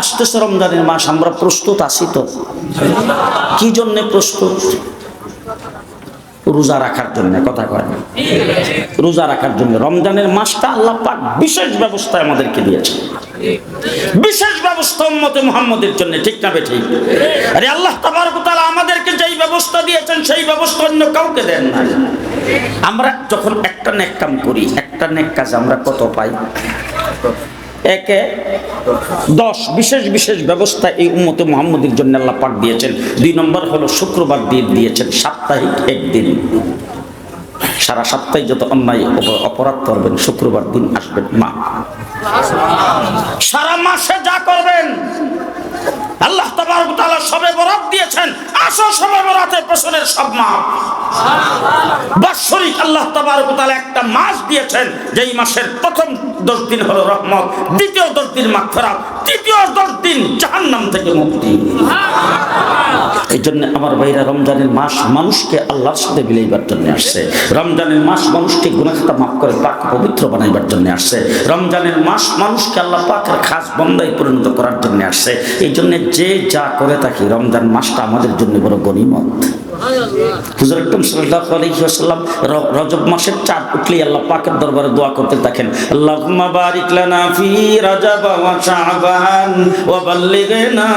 আসতেছে রমজানের মাস আমরা প্রস্তুত আছি তো। কি জন্যে প্রস্তুত? রোজা রাখার জন্য, কথা কয় রোজা রাখার জন্য। রমজানের মাসটা আল্লাহ পাক বিশেষ ব্যবস্থা আমাদেরকে দিয়েছে বিশেষ ব্যবস্থা উম্মতে মুহাম্মদের জন্য, ঠিক না ঠিক আরে আল্লাহ তাবারক তাআলা আমাদেরকে যেই ব্যবস্থা দিয়েছেন, সেই ব্যবস্থা অন্য কাউকে দেন না আমরা যখন একটা নেক কাম করি, একটা নেক কাজ আমরা কত পাই? একে দশ বিশেষ বিশেষ ব্যবস্থা এই উম্মতে মুহাম্মদের জন্য আল্লাহ পাক দিয়েছেন। দুই নম্বর হলো শুক্রবার দিন দিয়েছেন, সাপ্তাহিক একদিন। সারা সপ্তাহে যত অন্যায় অপরাধ করবেন, শুক্রবার দিন আসবেন মা। সারা মাসে যা করবেন, আল্লাহ সবে বরাত দিয়েছেন, আসো সবে বরাতের পেছনের সব মাপ। বাৎসরিক আল্লাহ তাবারক একটা মাস দিয়েছেন, যেই মাসের প্রথম দশ দিন হলো রহমত, দ্বিতীয় দশ দিন মাখরা তৃতীয় দশ দিন জাহান্নাম থেকে মুক্তি। এই জন্য আমার ভাইরা রমজানের মাস মানুষকে আল্লাহর সাথে মিলাইবার জন্য আসছে। রমজানের মাস মানুষকে গুণাখাতা মাফ করে, পাক পবিত্র বানাইবার জন্য আসছে। রমজানের মাস মানুষকে আল্লাহ পাকের খাস বন্দায় পরিণত করার জন্য আসছে। এই জন্য যে যা করে থাকি, রমজান মাসটা আমাদের জন্য বড় গণিমত। রজব মাসের চাঁদ উঠলেই আল্লাহ পাকের দরবারে দোয়া করতে থাকেন। আল্লাহুম্মা বারিক লানা ফি ওয়া শাবান ওয়া বাল্লিগনা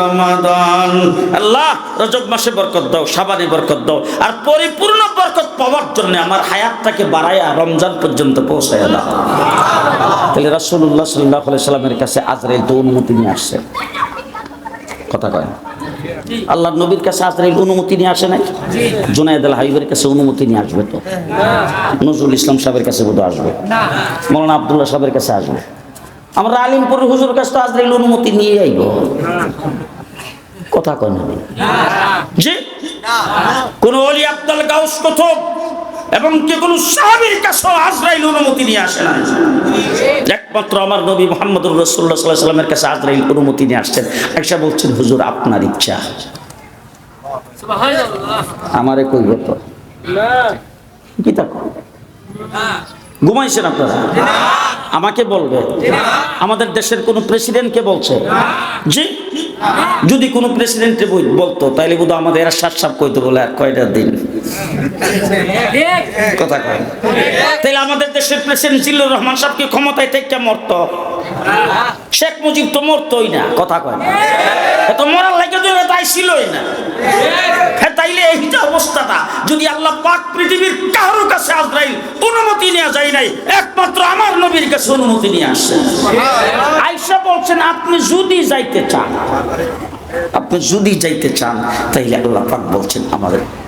রমাদান। আল্লাহ, রজব মাসে বরকত দাও, শাবানে বরকত দাও, আর পরিপূর্ণ বরকত পাওয়ার জন্য আমার হায়াতটাকে বাড়ায়া রমজান পর্যন্ত পৌঁছায় দাও। তাহলে রাসূলুল্লাহ সাল্লাল্লাহু আলাইহি সাল্লামের কাছে আজরাইল তো অনুমতি নিয়ে আসছে। কথা কয় আল্লাহ নবীর কাছে আজরাইল অনুমতি নিয়ে আসে নাই? জুনায়দ আল হাবিবের কাছে অনুমতি নিয়ে আসবে তো? নজরুল ইসলাম সাহেবের কাছে বোধ আসবে। মৌলানা আবদুল্লাহ সাহেবের কাছে আসবে। আমরা আলিমপুরের হুজুর কাছে তো আজরাইল অনুমতি নিয়ে আইব। কথা কয় না। জি? কোন অলি আব্দুল গাউস কুতুব? এবং যে কোনো সাহাবীর কাছে আজরাইল অনুমতি নিয়ে আসে না। একমাত্র আমার নবী মোহাম্মদুর রসুল্লাহ সাল্লাহ সাল্লামের কাছে আজরাইল অনুমতি নিয়ে আসছেন। একসা বলছেন হুজুর আপনার ইচ্ছা। আমারে কই তো কি তা? ঘুমাইছেন আপনারা? আমাকে বলবে? আমাদের দেশের কোন প্রেসিডেন্টকে বলছে? জি? যদি কোনো প্রেসিডেন্টে বলতো তাহলে বোধ আমাদের এরা সাত সাপ কইতো বলে আর কয়টা দিন? কথা কয়। তাইলে আমাদের দেশের প্রেসিডেন্ট জিল্লুর রহমান সাহেবকে ক্ষমতায় থেকে মরত। শেখ মুজিব তো মরতই না, কথা কয় না। এ তো মরার লাগে তাই ছিলই না। তাইলে এইটা অবস্থাটা, যদি আল্লাহ পাক পৃথিবীর কারোর কাছে আজরাইল অনুমতি নেওয়া যায় নাই, একমাত্র আমার নবীর কাছে অনুমতি নিয়ে আসছে আয়সা বলছেন, আপনি যদি যাইতে চান, আপনি যদি যাইতে চান, তাইলে আল্লাহ পাক বলছেন আমাদের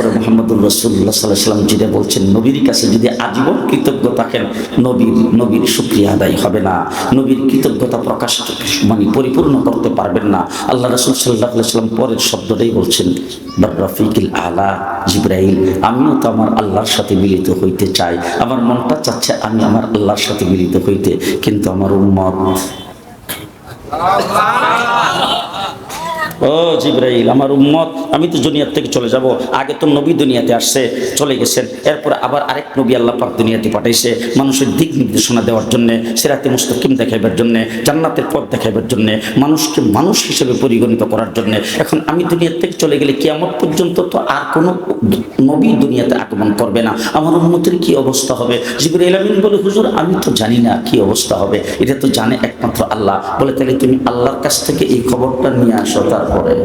এরপরে মোহাম্মদুর রসুল্লাহ সাল্লাহ সাল্লাম যেটা বলছেন, নবীর কাছে যদি আজীবন কৃতজ্ঞ থাকেন, নবীর নবীর শুক্রিয়া আদায় হবে না। নবীর কৃতজ্ঞতা প্রকাশ মানে পরিপূর্ণ করতে পারবেন না। আল্লাহ রসুল সাল্লাহ সাল্লাম পরের শব্দটাই বলছেন রফিকুল আলা জিব্রাইল, আমিও তো আমার আল্লাহর সাথে মিলিত হইতে চাই। আমার মনটা চাচ্ছে আমি আমার আল্লাহর সাথে মিলিত হইতে, কিন্তু আমার উম্মত ও জিব্রাইল, আমার উম্মত, আমি তো দুনিয়ার থেকে চলে যাব। আগে তো নবী দুনিয়াতে আসছে, চলে গেছেন। এরপর আবার আরেক নবী আল্লাহ পাক দুনিয়াতে পাঠাইছে, মানুষের দিক নির্দেশনা দেওয়ার জন্য, সেরাতে মুস্তাকিম দেখাইবার জন্য, জান্নাতের পথ দেখাইবার জন্য, মানুষকে মানুষ হিসেবে পরিগণিত করার জন্য। এখন আমি দুনিয়ার থেকে চলে গেলে কিয়ামত পর্যন্ত তো আর কোনো নবী দুনিয়াতে আগমন করবে না। আমার উন্নতির কি অবস্থা হবে? জিবরাইল আমিন বলে, হুজুর, আমি তো জানি না কি অবস্থা হবে। এটা তো জানে একমাত্র আল্লাহ। বলে, তাহলে তুমি আল্লাহর কাছ থেকে এই খবরটা নিয়ে আসো তারপরে